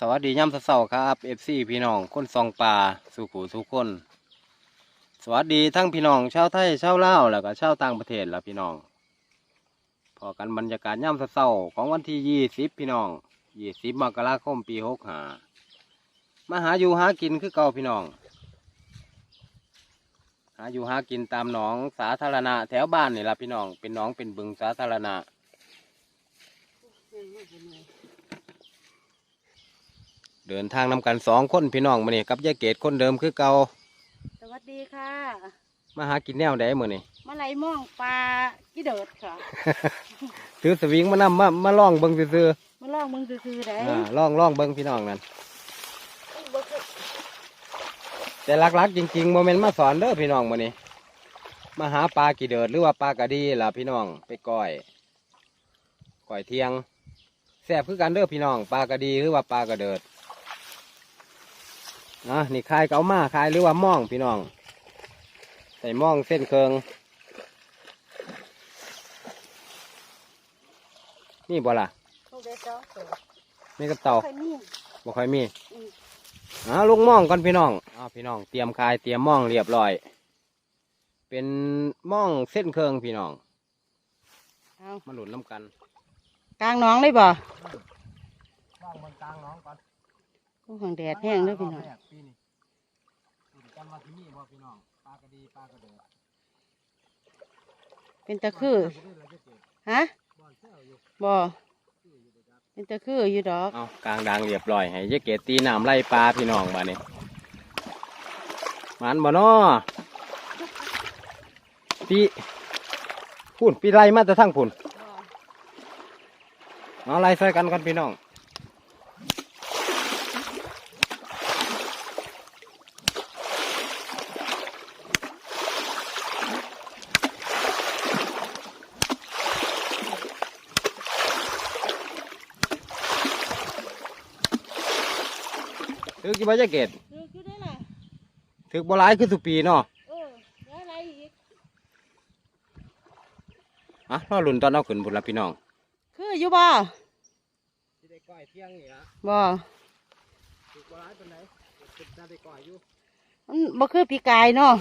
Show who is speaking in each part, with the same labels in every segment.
Speaker 1: สวัสดีย่ำเสาครับเอฟซีพี่น้องคนซองปลาสุขูสุขคน สวัสดีทั้งพี่น้องชาวไทยชาวลาวแล้วก็ชาวต่างประเทศละพี่น้อง พอกันบรรยากาศย่ำเสาของวันที่ยี่สิบพี่น้องยี่สิบมกราคมปีหกหามาหาอยู่หากินคือเก่าพี่น้อง หาอยู่หากินตามหนองสาธารณะ แถวบ้านนี่ละพี่น้องเป็นหนองเป็นบึงสาธารณะ เดินทางนำกันสองคนพี่น้องมานี่กับยายเกดคนเดิมคือเก่า
Speaker 2: สวัสดีค่ะ
Speaker 1: มาหากินแนวใดมื้อนี่
Speaker 2: มาไล่มองปลากี่เดิดค่ะ
Speaker 1: ถือสวิงมานำมามาล่องเบิ่งซื่อ
Speaker 2: มาลองมึงคือๆได้
Speaker 1: ๆอ่าล่องล่องเบิ่งพี่น้องนั่นแต่หลักๆจริงๆโมเมนต์มาสอนเด้อพี่น้องมื้อนี้มาหาปลากี่เดิดหรือว่าปลากระดีล่ะพี่น้องไปก้อยก้อยเที่ยงแซ่บคือกันเด้อพี่น้องปลากระดีหรือว่าปลากระเดิด อะนี่คายเกามาคายหรือว่าม่องพี่น้อง ใส่ม่องเส้นเคืองนี่บ่ล่ะ
Speaker 2: ต้องได้สองตัว
Speaker 1: นี่กับเต่า
Speaker 2: ค่อยมี
Speaker 1: บ่ค่อยมี
Speaker 2: อืม
Speaker 1: อ่าลุงม่องก่อนพี่น้องอ้าวพี่น้องเตรียมคายเตรียมม่องเรียบร้อย เป็นม่องเส้นเคืองพี่น้อง
Speaker 2: เอา
Speaker 1: มาหลุนน้ำกัน
Speaker 2: กลางหน้องเลยบ่
Speaker 1: ม่องบนกลางน้องก่อน
Speaker 2: กูหังแดดแห้งเด้อพี่น้อง
Speaker 1: ปีนี้ปีนี้จำมาที่นี่บ่พี่น้องปลากระดีปลากระเดือ
Speaker 2: เป็นตะคือฮะบ่เป็นตะคืออยู่ดอก
Speaker 1: เอากลางดังเรียบร้อยให้ยายเกดตีน้ำไล่ปลาพี่น้องบ้านี้มันบ่น้อปีพุ่นปีไล่มาแต่ทั้งพุ่นเอาไล่ใส่กันกันพี่น้อง ถื อกี่ใบจะเกต
Speaker 2: คือคือได้ล่ะ
Speaker 1: ถือบัวลายคือสุปีเนาะ
Speaker 2: เออแล้วอะไรอีก
Speaker 1: อะรอลุ่นตอนเอาขึ้นบุญละพี่น้อง
Speaker 2: คืออยู่บ่
Speaker 1: ที่ได้ก้อยเที่ยงนี่ละ
Speaker 2: บ่
Speaker 1: ถือบัวลายเป็นไหนเป็นจะได้ก้อยอยู่
Speaker 2: มันบ่คือปีกายเนาะ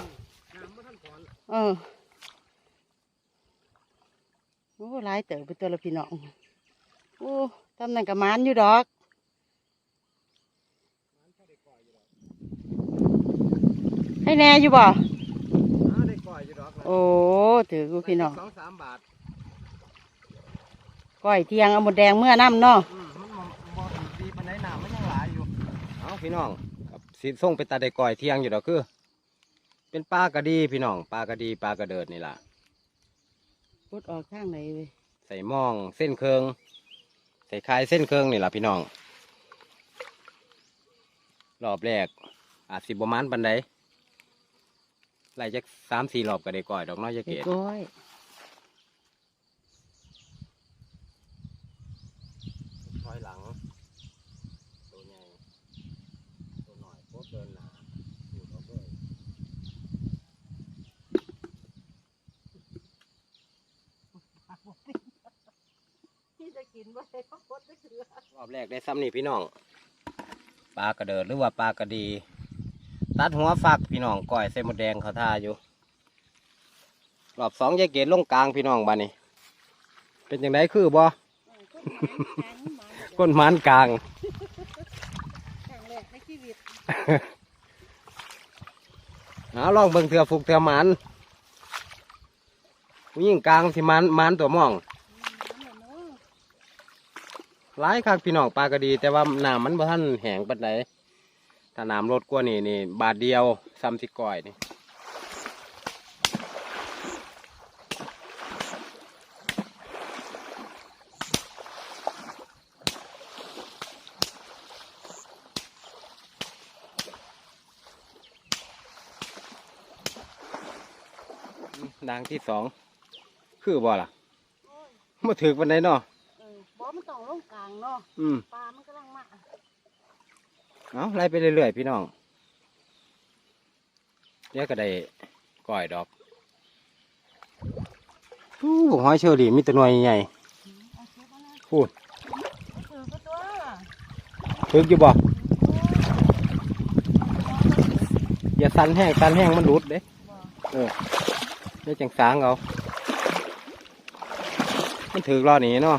Speaker 1: น้ำมาท่านก่อน
Speaker 2: เออโอ้หลายเต๋อไปตัวละพี่น้องโอ้ทำนั่นกับมันอยู่ดอก ให้แน่อยู่บ่
Speaker 1: อ่าได้ก้อยอยู่ดอกนะ
Speaker 2: โอ้ถือกูพี่น้อง
Speaker 1: สองสามบาท
Speaker 2: ก้อยเทียงเอาหมดแดงเมื่อน้ำเนาะ
Speaker 1: อืมมันบ่บ่ดีปานไหนน้ำมันยังหลายอยู่เอาพี่น้องครับสิส่งไปตาได้ก้อยเที่ยงอยู่ดอกคือ เป็นปลากระดีพี่น้องปลากระดีปลากระเดิดนี่ล่ะ
Speaker 2: พุดออกทางไหนเว้ย
Speaker 1: ใส่หม่องเส้นเคืองใส่คายเส้นเคืองนี่ล่ะพี่น้องรอบแรกอาจสิบประมาณปันได ไล่จักสามสี่รอบก็ได้ก่อยดอกเน้อยจะ
Speaker 2: เด็
Speaker 1: เก
Speaker 2: ก
Speaker 1: ต
Speaker 2: ก้อย
Speaker 1: ถอยหลังตัวใหญ่ตัวหน่อยพวกเดินหนาดูดเอาเลย
Speaker 2: ที่จะกินบ่ได้ก็พดได้เถือ
Speaker 1: รอบแรกได้ซ้ำนี่พี่น้องปลากระเดิดหรือว่าปลากระดี ตัดหัวฝักพี่น้องก่อยใส่หมดแดงเขาท่าอยู่รอบสองยายเกตลงกลางพี่น้องบ้านี้ เป็นยังไงคือบ่ก้นหมันกลาง
Speaker 2: ครั้งแรกในชีวิต
Speaker 1: เอาลองเบิ่งเถื่อฟุกเถื่อหมันผู้หญิงกลางที่มันมันตัวม่องหลายคักพี่น้องปลากระดี แต่ว่าน้ำมันบ่ทันแห้งปานใด ถ้าน้ำลดกว่านี่นี่บาทเดียวซ้ำสิก้อยนี่ดังที่สองคือบ่ล่ะมาถือปันไดเนาะ
Speaker 2: เออบ่มันต้องลงกลางเนาะ
Speaker 1: อืม
Speaker 2: ปลามันกำลังมา
Speaker 1: เอาไล่ไปเรื่อยๆพี่น้องเดี๋ยวก็ได้ก้อยดอกอู้หอยเชอรี่มีแตัวหน่วยใหญ่
Speaker 2: เอาเชือกมานะ
Speaker 1: พูด
Speaker 2: ถือก็ตัว
Speaker 1: ถืถึกอยู่บ่อย่าสันแห้งสันแห้งมันหลุดเด้เออได้จังสางเอามันถือกรอนี่เนาะ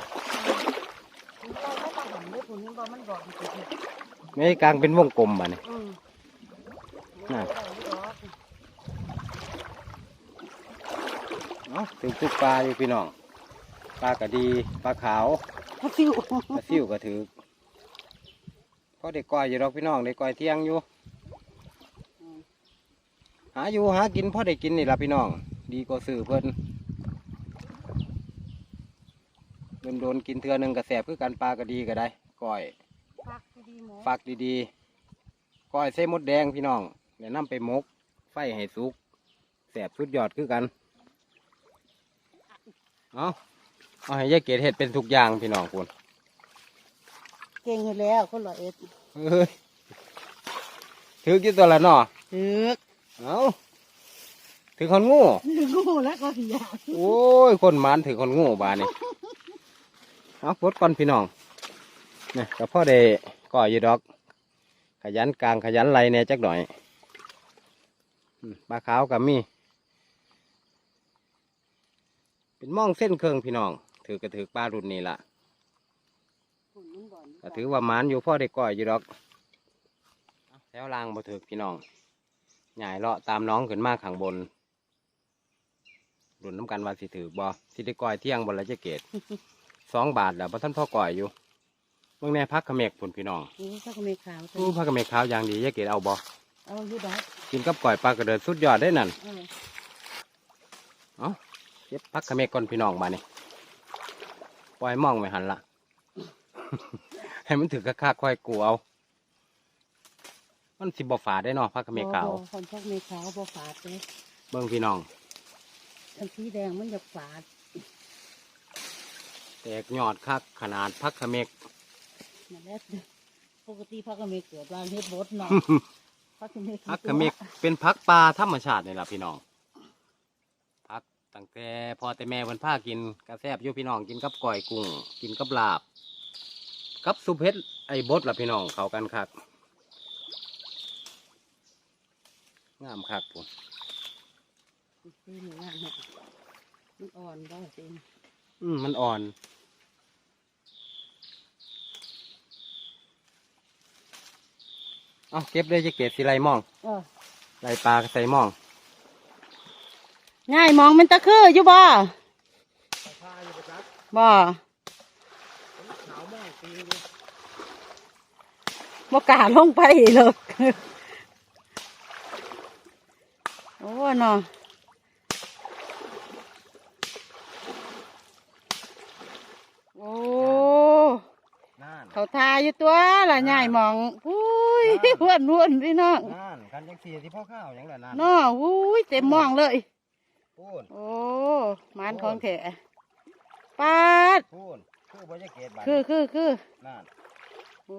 Speaker 1: ไม่ให้กลางเป็นวงกลมบ่เนี่ยน่ะเนาะถือทุกปลาอยู่พี่น้อง ปลากระดีปลาขาว
Speaker 2: พักซิว
Speaker 1: ปลาซิ่วก็ถือพอได้ก้อยอยู่ดอกพี่น้องได้ก้อยเที่ยงอยู่ หาอยู่หากินพอได้กินนี่ละพี่น้อง ดีกว่าซื้อเพิ่นโดนโดนๆกินเทือหนึ่งกระแสบคือกันปลากระดีก็ได้ก้อย
Speaker 2: ฟักดีๆหมอ
Speaker 1: ฝากดีๆก้อยใส่มดแดงพี่น้องเดี๋ยวนำไปหมก ไฟให้สุกแสบสุดยอดคือกัน เอาเอาให้ยายเกดเห็ดเป็นทุกอย่างพี่น้องคุณ
Speaker 2: เก่งอยู่แล้วคนละเอ็ด
Speaker 1: เฮ้ยถือกี่ตัวละเนาะ
Speaker 2: ถึก
Speaker 1: เอาถือคนงู
Speaker 2: ถึกงูแล้วก็อยาก
Speaker 1: โอ้ย คนหมันถือคนงูบานี่เอาปลดก่อนพี่น้องเนี่ยก็พ่อได้ ก่อยู่ดอก ขยันกลางขยันไรเนี่ยจักหน่อยปลาขาวกับมี เป็นม่องเส้นเครื่องพี่น้อง ถือกระถือปลารุ่นนี้ละก็ถือว่ามันอยู่พ่อได้ก่อยอยู่ดอกแถวล่างบ่ถือพี่น้องใหญ่เลาะตามน้องขึ้นมาข้างบนรุ่นน้ำกันว่าสิถือบ่สิได้ก่อยเที่ยงบนละเจเกตสองบาทแล้วบ่ท่านพ่อก่อยอยู่ เมื่อแน่พักขะเมกผุนพี่น้อง
Speaker 2: นี่ถ้าก็ไม่ขาว
Speaker 1: อู้พักขะเมกขาวอย่างดีเจเกตเอาบ่
Speaker 2: เอาอยู่ดอก
Speaker 1: กินกับก่อยปลากระเดิดสุดยอดได้นั่น
Speaker 2: เออ
Speaker 1: เอาเก็บพักขะเมกก่อนพี่น้องมานี่ปล่อยมองไม่หันละให้มันถือกระคาค่อยกูเอา มันสิบ่ฝาดได้เนาะพักขะเมกขาว
Speaker 2: บ่บ่คนพวกไม่ขาวบ่ฝาดเลย
Speaker 1: เบิ่งพี่น้อง
Speaker 2: อันสีแดงมันจะฝาด
Speaker 1: แตกยอดคักขนาดพักขะเมก
Speaker 2: นั่นแหละปกติพักก็ไม่เกิดวางเฮ็ดบดเนาะพักก็ไม่
Speaker 1: พักขะเมกเป็นพักปลาธรรมชาตินี่ล่ะพี่น้องพักตั้งแต่พอแต่แม่เพิ่นพากินกระแซบอยู่พี่น้องกินกับก่อยกุ้ง กินกับลาบ กับซุปเห็ดไอ้บดล่ะพี่น้องเข้ากันคักงามคักปุ่น
Speaker 2: สีนี่ว่าเนาะมันอ่อนบ่สิ
Speaker 1: อืมมันอ่อน เอาเก็บเลยจะเก็บสิไรมอง
Speaker 2: เออ
Speaker 1: ไรปลาก็ใส่มอง
Speaker 2: ง่ายมองมันตะคืออยู่บ่บ่บ่กล้าลงไปเลยโอ้เนาะโอ้
Speaker 1: นั่น
Speaker 2: เขาทาอยู่ตัวละง่ายมองอุ้ ยอ้วนอ้วนพี่น้อง
Speaker 1: นั่นกันยังสี่ที่พ่อข้าวอย่างละนั่น
Speaker 2: เนาะอุ้ยเต็มมองเลย
Speaker 1: พูน
Speaker 2: โอ้มันของแถปาด
Speaker 1: พูนคือบ่จะเก็บบัด
Speaker 2: คือคือคือ
Speaker 1: นั่น
Speaker 2: โอ้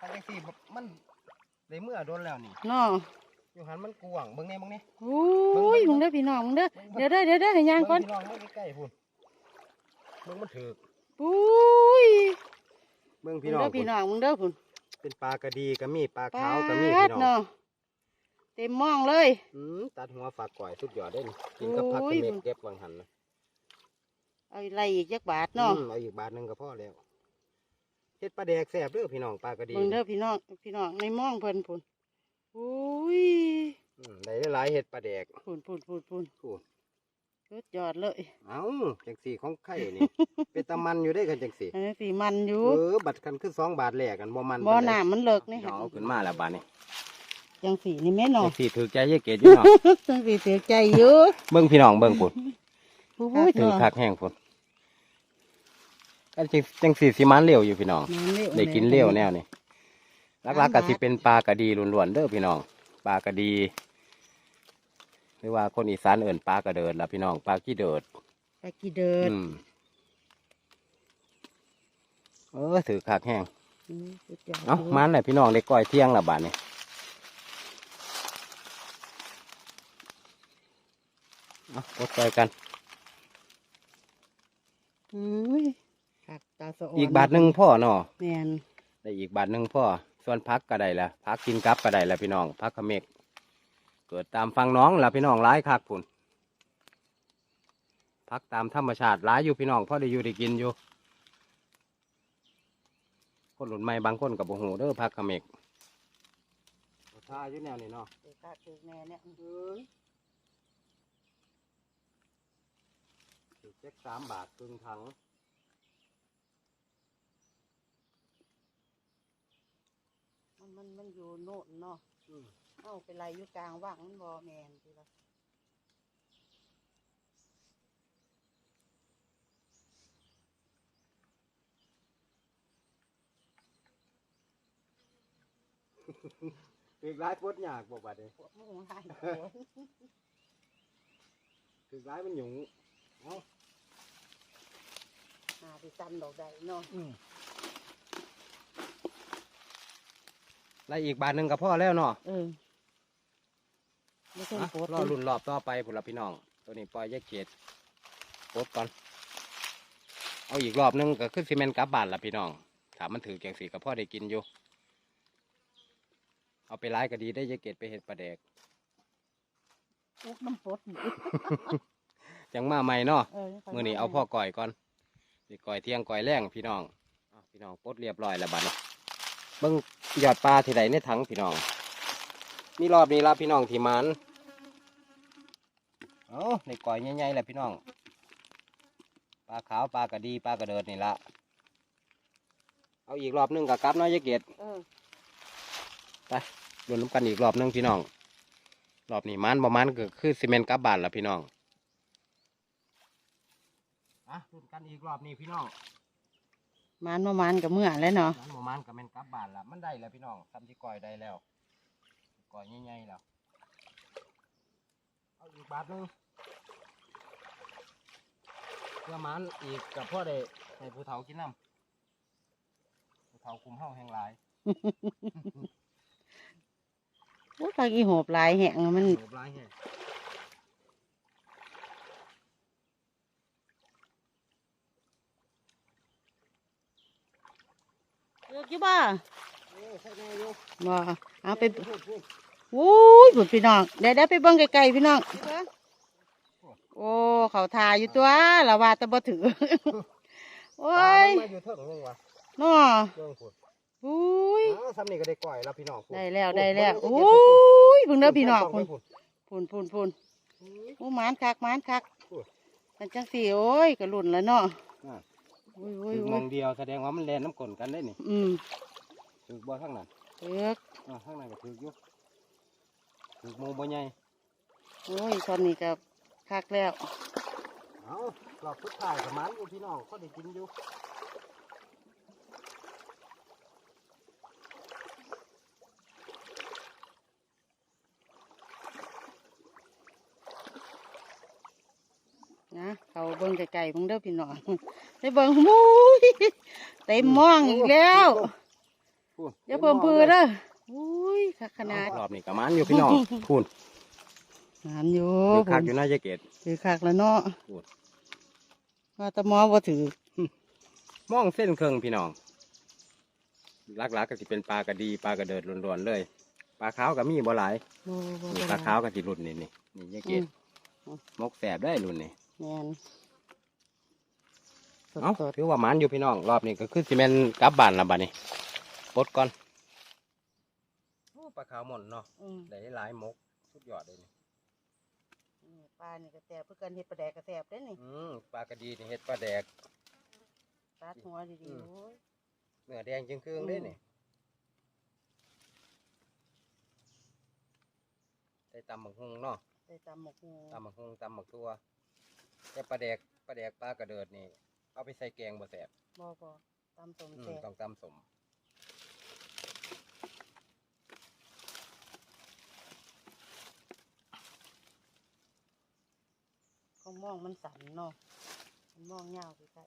Speaker 1: กันยังสี่มันได้เมื่อโดนแล้วนี่
Speaker 2: เนาะ
Speaker 1: อยู่หันมันกวางเบิ่งนี่เบิ่งนี่
Speaker 2: อุ้ยมึงเด้อพี่น้องมึงเด้อเดี๋ยวเด้อเดี๋ยวเด้อให้ย่างก่อน
Speaker 1: เบิ่พี่น้องเบิ่งใกล้ๆพูนเบิ่งมันถือก
Speaker 2: อุ้ย
Speaker 1: เบิ่ง
Speaker 2: มึง
Speaker 1: พี่น้อง
Speaker 2: เด้อ
Speaker 1: พู
Speaker 2: พี่
Speaker 1: น
Speaker 2: น้องมึงเด้อพุ่น
Speaker 1: เป็นปลากระดีก็มีปลา
Speaker 2: ปา
Speaker 1: ขาวก็มี
Speaker 2: ด
Speaker 1: พี่น้อง
Speaker 2: เนาะเต็มมองเลย
Speaker 1: อืมตัดหัวฝากก่อยสุดยอดได้นี่กินกับผัก
Speaker 2: โอ้
Speaker 1: ก
Speaker 2: ย
Speaker 1: ระเม็ดเก็บวางหันนะ
Speaker 2: เอาอะไรอีกจักบาทเนาะ
Speaker 1: อืมเอาอีกบาทหนึ่งก็พอแล้วเฮ็ดปลาแดกแซ่บเด้อพี่น้องปลากระดี
Speaker 2: มึงเด้อพี่น้องพี่น้องในมองเพิ่นพุ่นอุ้ย
Speaker 1: อืมได้หลายๆเฮ็ดปลาแดก
Speaker 2: พุ่นพุ่นพุ่นพุ่น
Speaker 1: พูน
Speaker 2: สุดยอดเลย
Speaker 1: เอ้าจังสี่ของไข่นี่ เป็นตะมันอยู่ได้กันจังสี่
Speaker 2: อันนี้สีมันอยู่
Speaker 1: เออบัตรกันคือสองบาทแลกกันบ่มัน
Speaker 2: บ่
Speaker 1: ปานใด
Speaker 2: น้ำมันเลิกนี่
Speaker 1: เอาขึ้นมาแล้วบาทนี่
Speaker 2: จังสีนี่แม่
Speaker 1: จั
Speaker 2: เนาะ
Speaker 1: งสี่ถือใจยายเกดอยู่เนาะ
Speaker 2: จังสีเสียใจอยู่
Speaker 1: เบิ่งพี่น้องเบิ่งพุ่น
Speaker 2: อุ้ย
Speaker 1: ถือ
Speaker 2: เนาะ
Speaker 1: คักแห้งพุ่นกันจังจังสี่สิมันเร็วอยู่พี่น้อง
Speaker 2: น้ำเร็ว
Speaker 1: ได้กินเลี้ยวแนวนี่หลักๆก็สิเป็นปลากระดีล้วนๆเด้อพี่น้องปลากระดี หรือว่าคนอีสานเอิ่นปลากระเดิดล่ะพี่น้องปลาขี้เดิด
Speaker 2: ไปกี่เดิน
Speaker 1: อืมเออถือขากแห้ง
Speaker 2: อืมสุดยอด
Speaker 1: เอ้ามันแหละพี่น้องได้ก้อยเที่ยงละบาทนี่เอากดไปกัน
Speaker 2: อุ้ยคักตาสะอ่อน
Speaker 1: อีกบาทหนึ่งพ่อเนาะ
Speaker 2: แม่น
Speaker 1: ได้อีกบาทหนึ่งพ่อส่วนพักก็ได้ละพักกินกับก็ได้ละพี่น้องพักขะเมก เกิดตามฟังน้องละพี่น้องร้ายคักพุ่นพักตามธรรมชาติร้ายอยู่พี่น้องพ่อได้อยู่ได้กินอยู่ คนหลุนใหม่บางคนกับโอ้โหเด้อพักขะเมกท่าอยู่แนวนี้เนาะ
Speaker 2: เด็กกะถือแม่เนี่ย
Speaker 1: เอ้ยถือเจ็กสามบาทครึ่งถัง
Speaker 2: มันมันมันอยู่โน่นเนาะ เอ้าเป็นไรอยู่กลางว่างมันบ่แมนทีละ
Speaker 1: ถือร้ายปวดยากบอกบัดนี้
Speaker 2: พวกมึงให้
Speaker 1: ถือร้ายมันหยุ่งเอ้า
Speaker 2: หาไปจันดอกใดเนาะ
Speaker 1: ไล่อีกบาทหนึ่งกับพ่อแล้วเนาะ
Speaker 2: เออ ไม่ใช่
Speaker 1: อะ
Speaker 2: โพด
Speaker 1: รอรุ่นรอบต่อไปผุนละพี่น้อง ตัวนี้ปล่อยแยกเกตปลดก่อน เอาอีกรอบหนึงก็คือซีเมนต์กลับบ้านละพี่น้อง ถามมันถือแกงสีกับพ่อได้กินอยู่ เอาไปไล่ก็ดีได้แยกเกตไปเห็ดปลาแดก
Speaker 2: พวกน้ำพดนี่
Speaker 1: ยังมาใหม่เนาะ
Speaker 2: เออ
Speaker 1: มื่อนี้เอาพ่อก่อยก่อนสิก่อยเที่ยงก่อยแรงพี่น้องอ้าวพี่น้องปลดเรียบร้อยแล้วบัดนี้เบิ่งหยอดปลาที่ใดในถังพี่น้อง มีรอบนี้ละพี่น้องที่มันเอาในก่อยใหญ่ๆแหละพี่น้องปลาขาวปลากระดีปลากระเดิดนี่ละเอาอีกรอบหนึงกับกลับเน้อยยายเกด
Speaker 2: เออ
Speaker 1: ไปรวมน้ำกันอีกรอบหนึงพี่น้อง รอบนี้มันประมาณก็คือซีเมนต์กลับบ้านละพี่น้องอะรวมกันอีกรอบนี้พี่น้อง
Speaker 2: มันมามันกับเมื่อแล้วเนาะ
Speaker 1: มันประมาณก็แม่นกลับบ้านละมันได้แล้วพี่น้องทำที่ก่อยได้แล้ว ก่อยใหญ่ๆแล้วเอาอีกบาทหนึงเพื่อมันอีกกับพ่อได้ให้ผู้เฒ่ากินน้ำผู้เฒ่าคุมเฮาแห่งหลาย
Speaker 2: โอ้ยปลากีโหบหลายแหงมัน
Speaker 1: โหบหลายแห่ง
Speaker 2: เลือกอยู่บ่า
Speaker 1: เออใช่แน่อยู่
Speaker 2: บ่เอาไป
Speaker 1: พูดพูด
Speaker 2: วู้ยบุดพี่น้องเดี๋ยวเดี๋ยวไปเบิ่งไกลๆพี่น้องโอ้เขาทาอยู่ตัวละว่าแต่บ่ถือโอ้
Speaker 1: ปลายมันมาอยู่เถิงนึงวะ
Speaker 2: น้อ
Speaker 1: เรื่องพูด
Speaker 2: อุ้ย
Speaker 1: อ้าวซ้ำนี่ก็ได้ก่อยแล้วพี่น้องพู
Speaker 2: ได้แล้วได้แล้ว
Speaker 1: พู
Speaker 2: โอ้ยเบิ่งเด้อพี่น้อง
Speaker 1: พู
Speaker 2: พุ่น
Speaker 1: ดพูด
Speaker 2: พุ่นพุ่นพุ่นโอ้หมานคักหมานคัก
Speaker 1: พูด
Speaker 2: มันจังสี่โอ้ยก็หลุ่นแล้วเนาะ
Speaker 1: อ่า
Speaker 2: อุ้ยอุ้ย
Speaker 1: ถือม
Speaker 2: อุ้
Speaker 1: อยงเดียวแสดงว่ามันแลนน้ำกลนกันได้นี่
Speaker 2: อืม
Speaker 1: ถือบ่ข้างนั้น
Speaker 2: เลือก
Speaker 1: อ่าข้างในก็ถืออยู่ถือโมบ่ใหญ่
Speaker 2: โอ้ยตอนนี้ก็คักแล้ว
Speaker 1: เอากรอบทุกท่ายประมาณอยู่พี่น้องก็ได้กินอยู่
Speaker 2: นะเขาเบิ่งไกลๆเบิ่งเด้อพี่น้องได้เบิ่งมุ้ยเต็มหมองอีกแล้ว
Speaker 1: พูด
Speaker 2: อย่าเพิ่มพือเด้ออุ้ยคักขนาด
Speaker 1: รอบนี้ก็มันอยู่พี่น้องพูด
Speaker 2: งานอยู่
Speaker 1: ถือ
Speaker 2: ผ
Speaker 1: คัก
Speaker 2: ม
Speaker 1: อยู่น่าจะเกต
Speaker 2: ถือคักแล้วเนาะ
Speaker 1: พูด
Speaker 2: ว่าแตะมอบ่ถือ
Speaker 1: มองเส้นเครื่องพี่น้องลักๆก็สิเป็นปลากระดีปลากระเดิดล้วนๆเลยปลาขาวก็มีบ่หลาย
Speaker 2: บ่บ่
Speaker 1: นี่
Speaker 2: บ่
Speaker 1: ปลาขาวก็สิรุ่นนี่นี่นี่ยายเก
Speaker 2: อื
Speaker 1: ต
Speaker 2: ม
Speaker 1: มกแสบได้รุ่นนี่
Speaker 2: แม่นส
Speaker 1: เอ้า
Speaker 2: ด
Speaker 1: ถือว่ามันอยู่พี่น้องรอบนี้ก็คือสิแม่นกลับบ้านละบัดนี้ ปลดก่อนโอ้ปลาขาวหม่นเนาะ
Speaker 2: ๆอืม
Speaker 1: ได้หลายมกสุดยอดเลยนี่
Speaker 2: นี่ปลานี่ก็แซ่บเพื่อกันเฮ็ดปลาแดกก็แซ่บเด้นี่
Speaker 1: อืมปลากระดีนี่เฮ็ดปลาแดก
Speaker 2: ตัดหัวดี
Speaker 1: อืม
Speaker 2: ๆโอ้ย
Speaker 1: เนื้อแดงจึงเครื่องได้นี่ได้ตำบักฮุงเนาะ
Speaker 2: ได้ตำหมกหู
Speaker 1: ตำบักฮุงตำบักตัวแต่ปลาแดกปลาแดกปลากระเดิดนี่ เอาไปใส่แกงบ่แสบ
Speaker 2: บ่บ่ตำส้ม
Speaker 1: อืม
Speaker 2: แซ่บ
Speaker 1: ต้องตำสม
Speaker 2: เขามองมันสั่นเนาะมันมองยาวไปไกล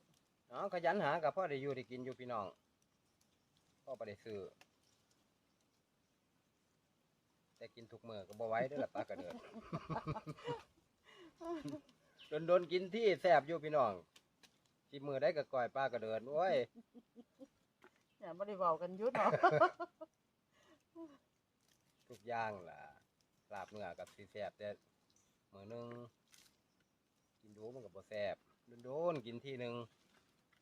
Speaker 1: อ๋อขยันหากับพ่อได้อยู่ได้กินอยู่พี่น้องพ่อไปได้ซื้อแต่กินทุกมื้อก็บ่ไหว้เด้อล่ะปลากระเดิดโดนโดนๆกินที่แซ่บอยู่พี่น้องกินมือได้กับก้อยปลากระเดินโอ้ย
Speaker 2: จะเนี่ยบ่ได้เว้ากันอยุดเนาะ
Speaker 1: ทุกอย่างล่ะลาบเนื้อกับสีแสบแต่มือหนึง กินดูมันกับบ่แสบโดนๆกินทีหนึ่ง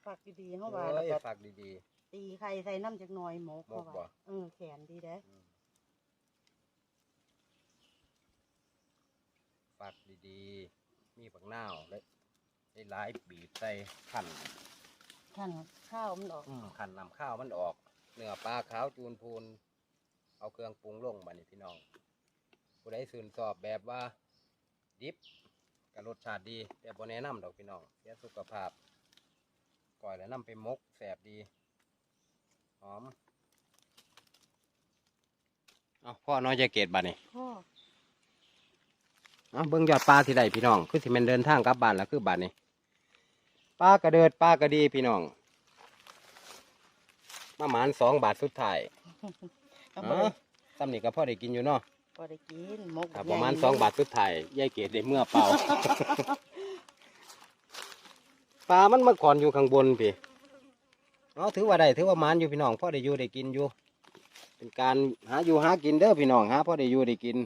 Speaker 2: ฝากดีๆ
Speaker 1: เฮ้
Speaker 2: เฮาว่าแล้ว
Speaker 1: ย
Speaker 2: ก็
Speaker 1: ฝากดี
Speaker 2: ตีไข่ใส่น้ำจักหน่อยหมก
Speaker 1: หมก
Speaker 2: เฮา
Speaker 1: บ่
Speaker 2: ว่าเออแขนดีเด้
Speaker 1: ๆอืมฝากดีๆ มีผักนาวและได้หลายบีบใส่ขัน
Speaker 2: ท่านข้าวมันออก
Speaker 1: อืมขันนำข้าวมันออก เนื้อปลาขาวจูนพูน เอาเครื่องปรุงลงมานี่พี่น้องผู้ใดสื่นสอบแบบว่า ดิบ กับรสชาติดี แต่บ่แนะนำดอกพี่น้องเสียสุขภาพก่อยแล้วนำไปมกแสบดีหอมเอาพ่อน้อยจะเกตบัดนี่
Speaker 2: พ่อ
Speaker 1: เอาเบิ่งยอดปลาที่ใดพี่น้อง คือสิแมันเดินทางกลับบ้านแล้วคือบัดนี่ปลากระเดิดปลากระดีพี่น้องมาหมานสองบาทสุดท้าย
Speaker 2: เอา
Speaker 1: อ๋
Speaker 2: บ่
Speaker 1: อ
Speaker 2: ได้
Speaker 1: ซ้ำนี่ก็พอได้กินอยู่เนาะ
Speaker 2: บ่ได้กินหมก
Speaker 1: ครับ
Speaker 2: ให
Speaker 1: ป
Speaker 2: ญ่
Speaker 1: ระมาณสองบาทสุดท้ายยายเกดได้เมื่อเป่า ปลามันมาก่อนอยู่ข้างบนพี่เอาถือว่าได้ถือว่าหมานอยู่พี่น้องพ่อได้อยู่ได้กินอยู่ เป็นการหาอยู่หากินเด้อพี่น้องหาพ่อได้อยู่ได้กิน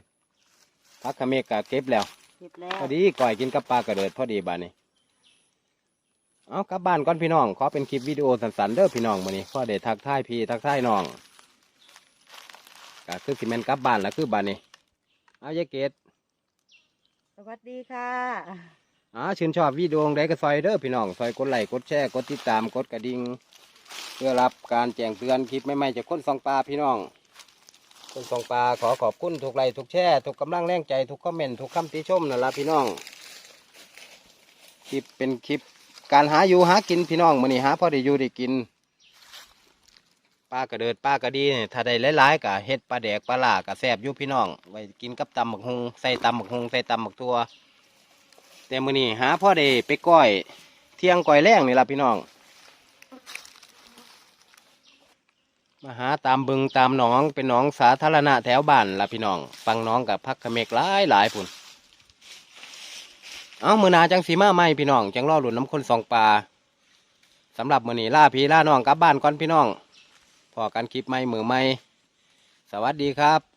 Speaker 1: พักขะเมกกะเก็บแล้ว
Speaker 2: เก็บแล้ว
Speaker 1: พอดีก่อยกินกับปลากระเดิดพอดีบานนี้เอากลับบ้านก่อนพี่น้องขอเป็นคลิปวิดีโอสั้นๆเด้อพี่น้องมื้อนี้พ่อได้ทักทายพี่ทักทายน้อง ก็คือสิแม่นกลับบ้านแล้วคือบ้านนี้เอายายเกด
Speaker 2: สวัสดีค่ะ
Speaker 1: อ่าชื่นชอบวิดีโอใดก็ซอยเด้อพี่น้องซอยกดไลค์กดแชร์กดติดตามกดกระดิ่งเพื่อรับการแจ้งเตือนคลิปใหม่ๆจากคนสองปลาพี่น้อง คนสองปลาขอขอบคุณทุกไลค์ทุกแชร์ทุกกำลังแรงใจทุกคอมเมนต์ทุกคำติชมนั่นละพี่น้องคลิปเป็นคลิปการหาอยู่หากินพี่น้องมื้อนี้หาพอได้อยู่ได้กิน ปลากระเดิดปลากระดีเนี่ยถ้าได้หลายๆกะเฮ็ดปลาแดกปลาหลากะแซ่บอยู่พี่น้องไว้กินกับตำบักฮุงใส่ตำบักฮุงใส่ตำบักทัว แต่มื้อนี้หาพ่อได้ไปก้อย เที่ยงก้อยแรงนี่ล่ะพี่น้อง มาหาตามบึงตามหนองเป็นหนองสาธารณะแถวบ้านล่ะพี่น้องฟังน้องกับพักขะเมกหลายหลายพุ่นเอามือนาจังสีมาใหม่พี่น้องจังรอหลุนน้ำคนสองปลาสำหรับมือนี้ล่าพี่ล่าน้องกลับบ้านก่อนพี่น้อง พอกันคลิปใหม่มือใหม่ สวัสดีครับ